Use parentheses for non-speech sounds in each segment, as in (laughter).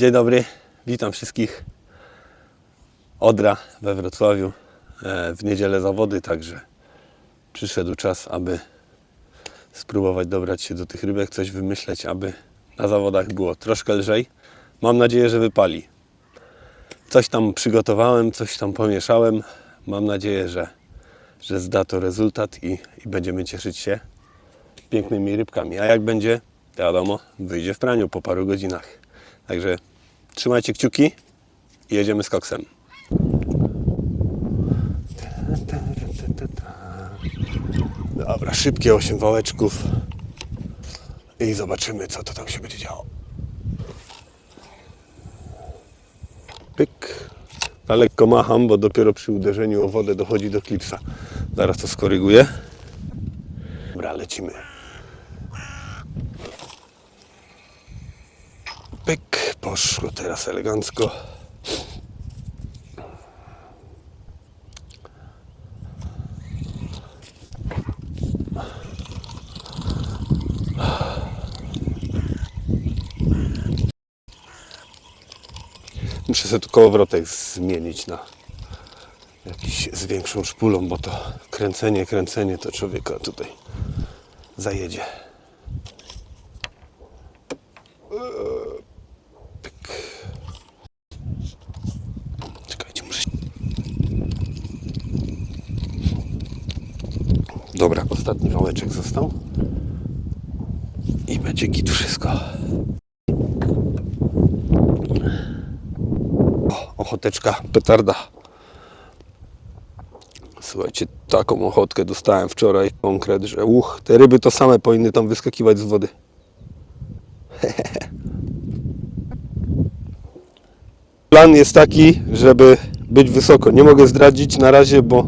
Dzień dobry, witam wszystkich. Odra we Wrocławiu. E, W niedzielę zawody, także przyszedł czas, aby spróbować dobrać się do tych rybek, coś wymyśleć, aby na zawodach było troszkę lżej. Mam nadzieję, że wypali. Coś tam przygotowałem, coś tam pomieszałem. Mam nadzieję, że, że zda to rezultat i, i będziemy cieszyć się pięknymi rybkami. A jak będzie, wiadomo, wyjdzie w praniu po paru godzinach. Także trzymajcie kciuki i jedziemy z koksem. Dobra, szybkie 8 wałeczków i zobaczymy, co to tam się będzie działo. Pyk. Na lekko macham, bo dopiero przy uderzeniu o wodę dochodzi do klipsa. Zaraz to skoryguję. Dobra, lecimy. Pyk, poszło teraz elegancko. Muszę sobie tu kołowrotek zmienić na jakiś z większą szpulą, bo to kręcenie, kręcenie to człowieka tutaj zajedzie. Pyk. Czekajcie, muszę. się- Dobra, ostatni wałeczek został. I będzie git wszystko. O, ochoteczka, petarda. Słuchajcie, taką ochotkę dostałem wczoraj konkret, że uch, te ryby to same powinny tam wyskakiwać z wody. (laughs) Plan jest taki, żeby być wysoko. Nie mogę zdradzić na razie, bo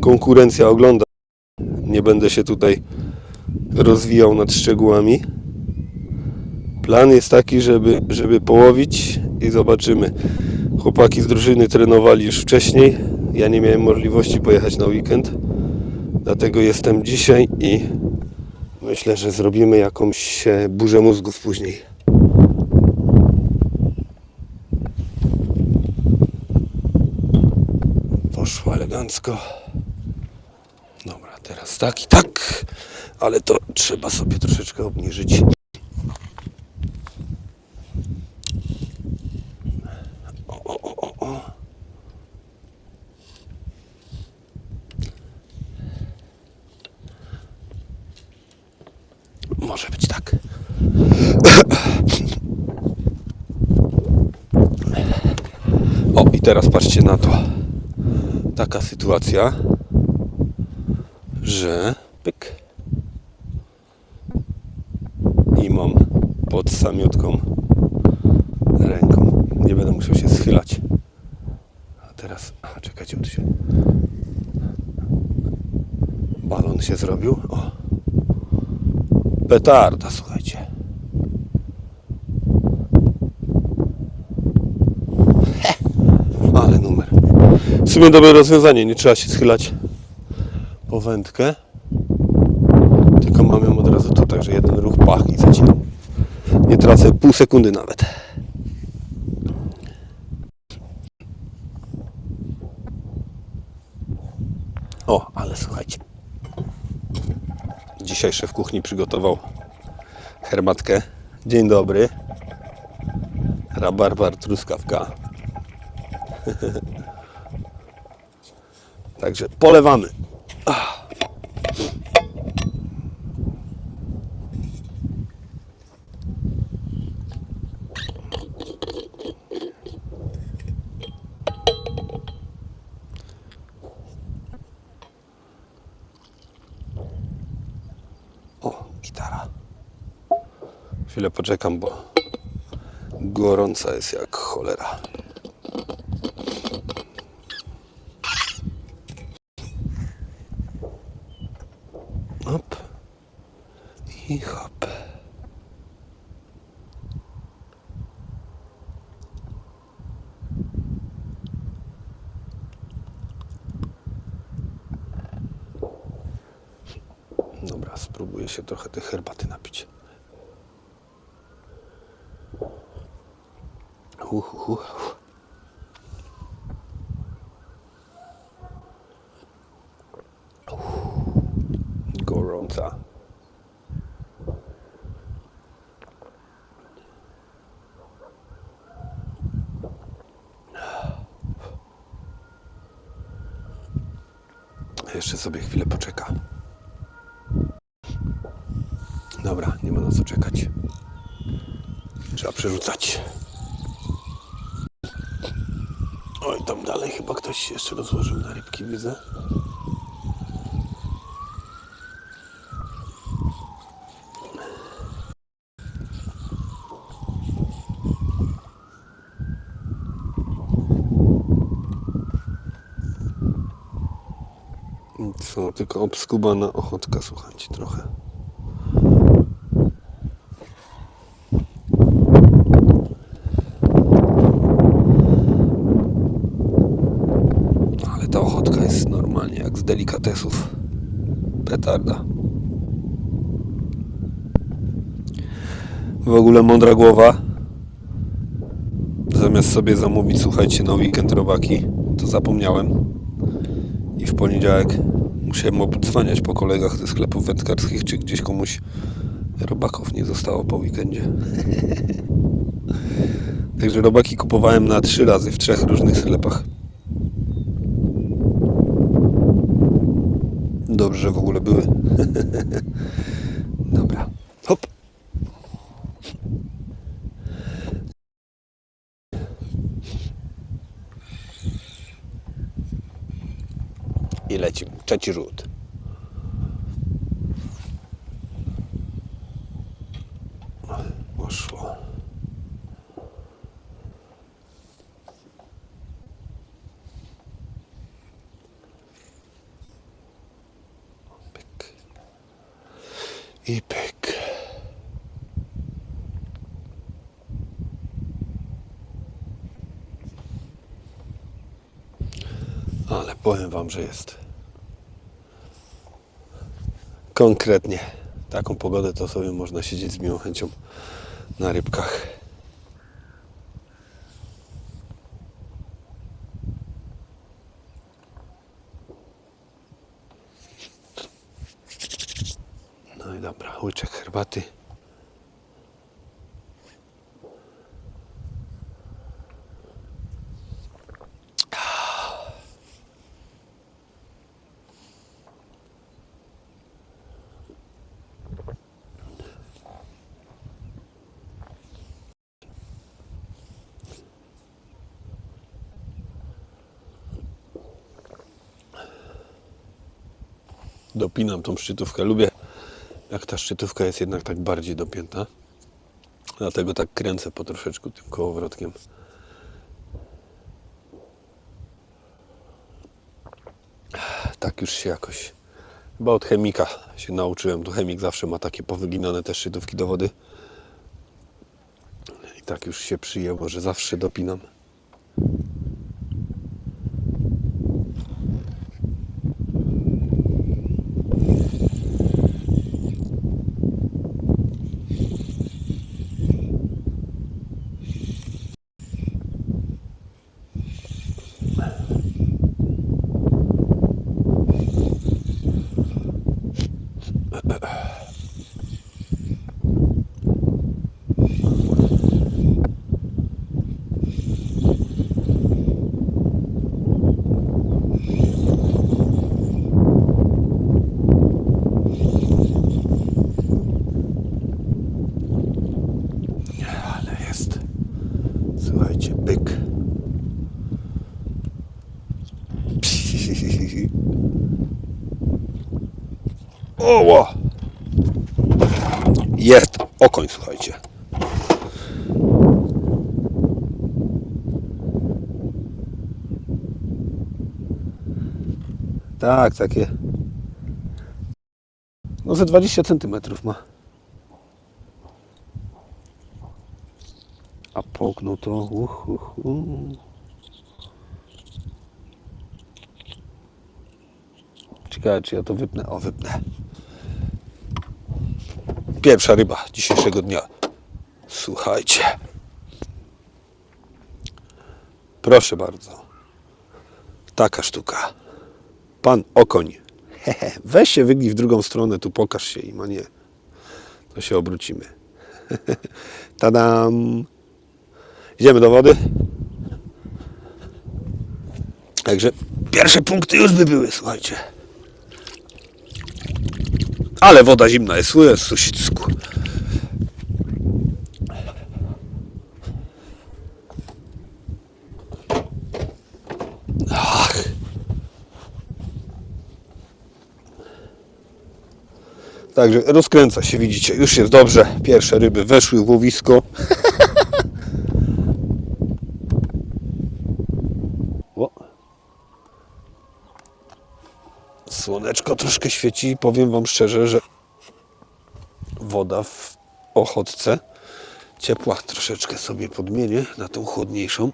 konkurencja ogląda. Nie będę się tutaj rozwijał nad szczegółami. Plan jest taki, żeby, żeby połowić i zobaczymy. Chłopaki z drużyny trenowali już wcześniej. Ja nie miałem możliwości pojechać na weekend. Dlatego jestem dzisiaj i myślę, że zrobimy jakąś burzę mózgów później. Poszło elegancko. Teraz tak i tak, ale to trzeba sobie troszeczkę obniżyć. Może być tak. O, i teraz patrzcie na to. Taka sytuacja, że pyk. I mam pod samiutką ręką. Nie będę musiał się schylać. A teraz, a czekajcie, tu się balon się zrobił. O. Petarda, słuchajcie. He, ale numer. W sumie dobre rozwiązanie, nie trzeba się schylać po wędkę. Tylko mam ją od razu tu, także jeden ruch, pach i zacinam. Nie tracę pół sekundy nawet. O, ale słuchajcie. Dzisiaj szef kuchni przygotował herbatkę. Dzień dobry. Rabarbar, truskawka. (laughs) Także polewamy. O, gitara. Chwilę poczekam, bo gorąca jest jak cholera. Hop. I hop. Dobra, spróbuję się trochę tej herbaty napić. Uh, uh, uh. Gorąca. Jeszcze sobie chwilę poczeka. Dobra, nie ma na co czekać. Trzeba przerzucać. Oj, tam dalej chyba ktoś się jeszcze rozłożył na rybki, widzę. Co, tylko obskubana ochotka, słuchajcie, trochę. Ale ta ochotka jest normalnie jak z delikatesów. Petarda. W ogóle mądra głowa. Zamiast sobie zamówić, słuchajcie, na weekend robaki, to zapomniałem. I w poniedziałek musiałem obdzwaniać po kolegach ze sklepów wędkarskich, czy gdzieś komuś robaków nie zostało po weekendzie. (laughs) Także robaki kupowałem na trzy razy w trzech różnych sklepach. Dobrze, że w ogóle były. Dobra. Hop. I lecimy. Trzeci rzut. Poszło. Pyk. I pyk. Ale że jest. Konkretnie. Taką pogodę to sobie można siedzieć z miłą chęcią na rybkach. No i dobra, łyczek herbaty. Dopinam tą szczytówkę. Lubię, jak ta szczytówka jest jednak tak bardziej dopięta. Dlatego tak kręcę po troszeczku tym kołowrotkiem. Tak już się jakoś. Chyba od chemika się nauczyłem. Tu chemik zawsze ma takie powyginane te szczytówki do wody. I tak już się przyjęło, że zawsze dopinam. Ale jest. Słuchajcie, byk. Oło! Jest okoń, słuchajcie. Tak, takie. No ze 20 centymetrów ma. A połknął to. Uh, uh, uh. Ciekawe, czy ja to wypnę. O, wypnę. Pierwsza ryba dzisiejszego dnia. Słuchajcie. Proszę bardzo. Taka sztuka. Pan Okoń. (laughs) Weź się wygnij w drugą stronę, tu pokaż się im, a nie. To się obrócimy. (laughs) Tadam. Idziemy do wody. Także pierwsze punkty już by były, słuchajcie. Ale woda zimna jest, jest susicku. Ach. Także rozkręca się, widzicie, już jest dobrze. Pierwsze ryby weszły w łowisko. (laughs) Słoneczko troszkę świeci. Powiem Wam szczerze, że woda w ochotce ciepła troszeczkę sobie podmienię na tą chłodniejszą.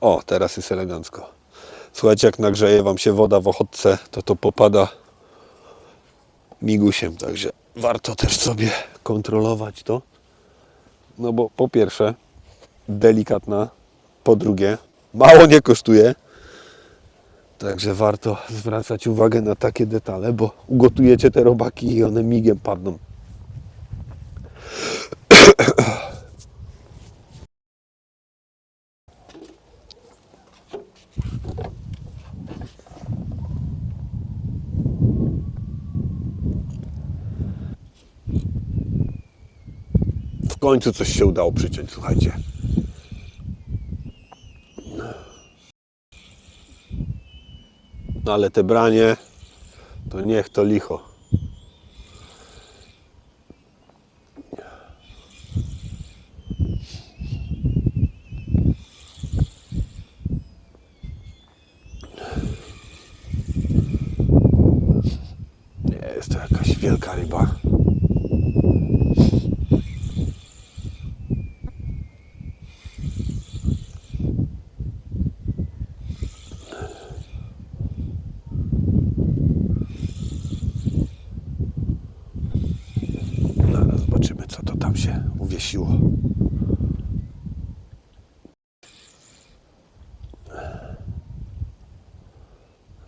O, teraz jest elegancko. Słuchajcie, jak nagrzeje Wam się woda w ochotce, to to popada migusiem, także warto też sobie kontrolować to. No bo po pierwsze, delikatna, po drugie, mało nie kosztuje. Także warto zwracać uwagę na takie detale, bo ugotujecie te robaki i one migiem padną. Końcu coś się udało przyciąć, słuchajcie. No ale te branie, to niech to licho. Nie jest to jakaś wielka ryba. Zaraz zobaczymy, co to tam się uwiesiło.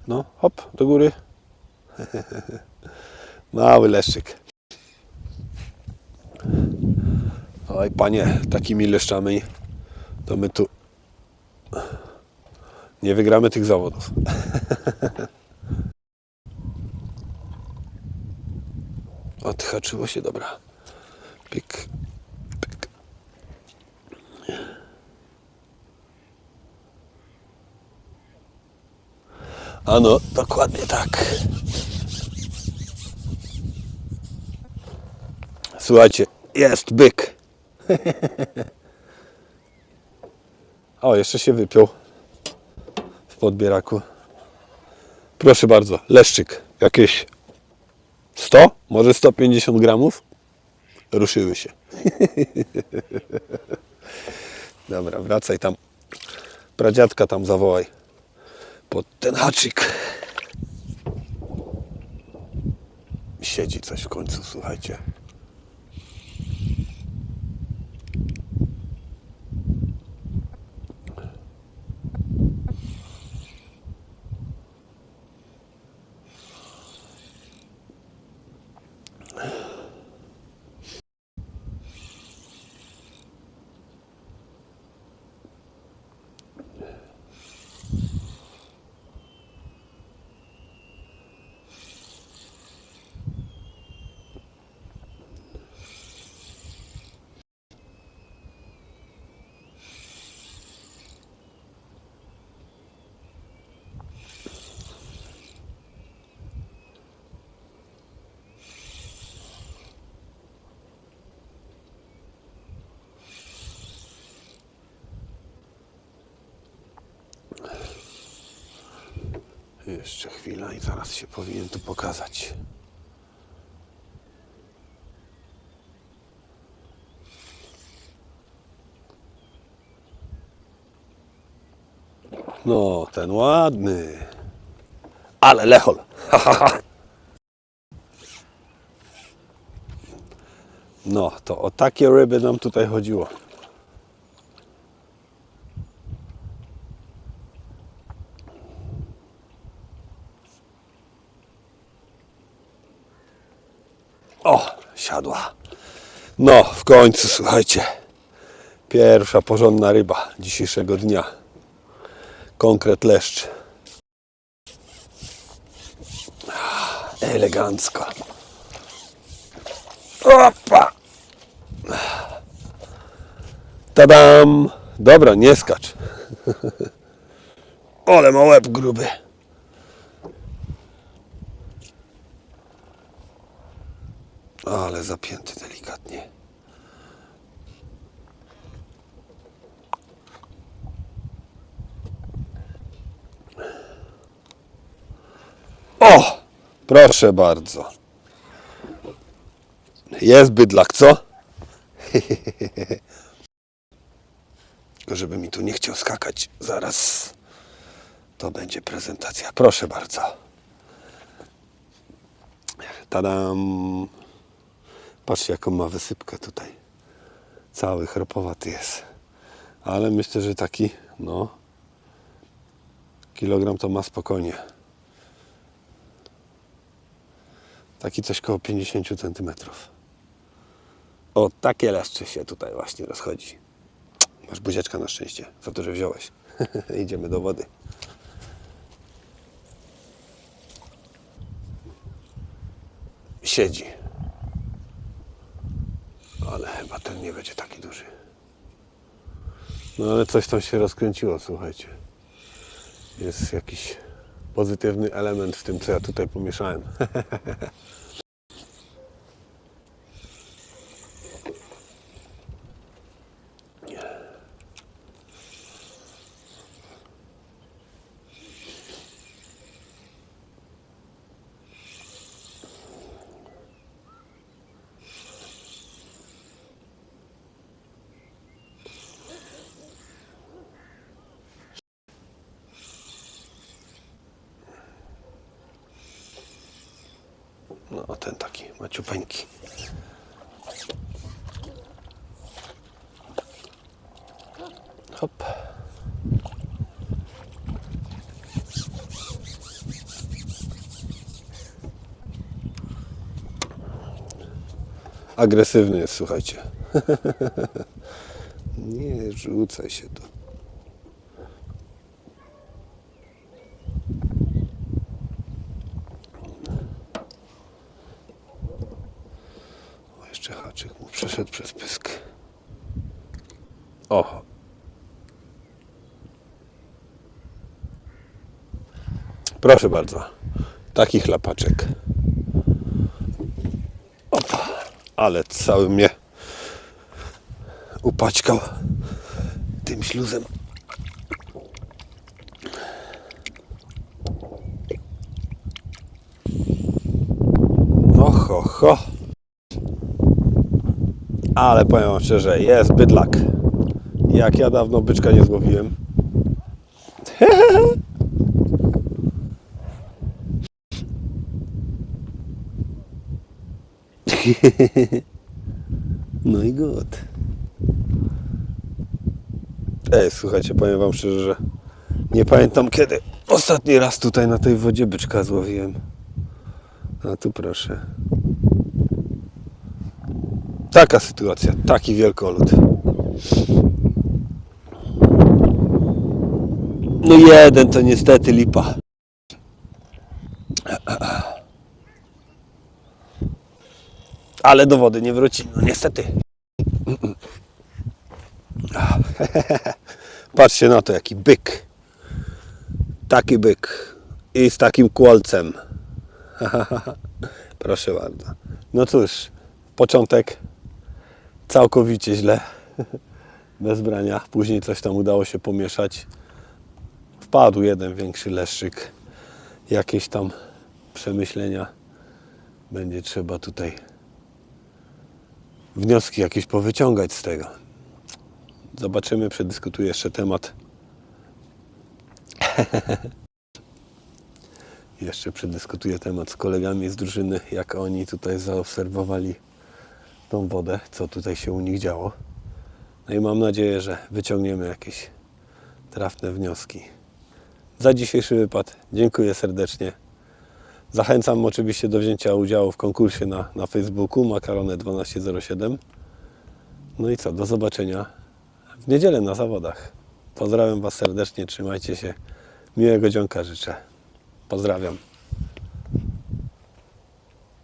No, hop, do góry. (laughs) Mały leszczyk. Oj, panie, takimi leszczami to my tu nie wygramy tych zawodów. (laughs) Odhaczyło się, dobra. Pyk, Ano, dokładnie tak. Słuchajcie, jest byk. O, jeszcze się wypiął w podbieraku. Proszę bardzo, leszczyk. Jakieś 100, może 150 gramów. Ruszyły się. (laughs) Dobra, wracaj tam. Pradziadka tam zawołaj. Pod ten haczyk. Siedzi coś w końcu, słuchajcie. Jeszcze chwila i zaraz się powinien tu pokazać. No, ten ładny. Ale lechol. (laughs) No, to o takie ryby nam tutaj chodziło. O, siadła. No, w końcu, słuchajcie. Pierwsza porządna ryba dzisiejszego dnia. Konkret leszcz. Elegancko. Opa! Tadam! Dobra, nie skacz. (laughs) Ole ma łeb gruby. Ale zapięty delikatnie. O! Proszę bardzo. Jest bydlak, co? (laughs) Żeby mi tu nie chciał skakać zaraz. To będzie prezentacja. Proszę bardzo. Tadam. Patrzcie, jaką ma wysypkę tutaj. Cały chropowaty jest. Ale myślę, że taki, no, kilogram to ma spokojnie. Taki coś koło 50 cm. O, takie leszcze się tutaj właśnie rozchodzi. Masz buzieczka na szczęście, za to, że wziąłeś. (laughs) Idziemy do wody. Siedzi. Ale chyba ten nie będzie taki duży. No ale coś tam się rozkręciło, słuchajcie. Jest jakiś pozytywny element w tym, co ja tutaj pomieszałem. (laughs) No, ten taki maciupeńki. Hop. Agresywny jest, słuchajcie. (laughs) Nie rzucaj się tu. Jeszcze haczyk mu przeszedł przez pysk. O! Proszę bardzo. Taki chlapaczek. Opa. Ale cały mnie upaćkał tym śluzem. Ale powiem wam szczerze, jest bydlak. Jak ja dawno byczka nie złowiłem. (laughs) No i gut. Ej, słuchajcie, powiem wam szczerze, że nie pamiętam kiedy ostatni raz tutaj na tej wodzie byczka złowiłem. A tu proszę. Taka sytuacja, taki wielkolud. No jeden to niestety lipa. Ale do wody nie wróci, no niestety. (laughs) Patrzcie na to, jaki byk. Taki byk. I z takim kłolcem. (laughs) Proszę bardzo. No cóż, początek całkowicie źle. (laughs) Bez brania. Później coś tam udało się pomieszać. Wpadł jeden większy leszczyk. Jakieś tam przemyślenia. Będzie trzeba tutaj wnioski jakieś powyciągać z tego. Zobaczymy, przedyskutuję jeszcze temat (laughs) Jeszcze przedyskutuję temat z kolegami z drużyny, jak oni tutaj zaobserwowali tą wodę, co tutaj się u nich działo. No i mam nadzieję, że wyciągniemy jakieś trafne wnioski. Za dzisiejszy wypad dziękuję serdecznie. Zachęcam oczywiście do wzięcia udziału w konkursie na, na Facebooku Makarone 1207. No i co, do zobaczenia w niedzielę na zawodach. Pozdrawiam Was serdecznie, trzymajcie się. Miłego dzionka życzę. Pozdrawiam.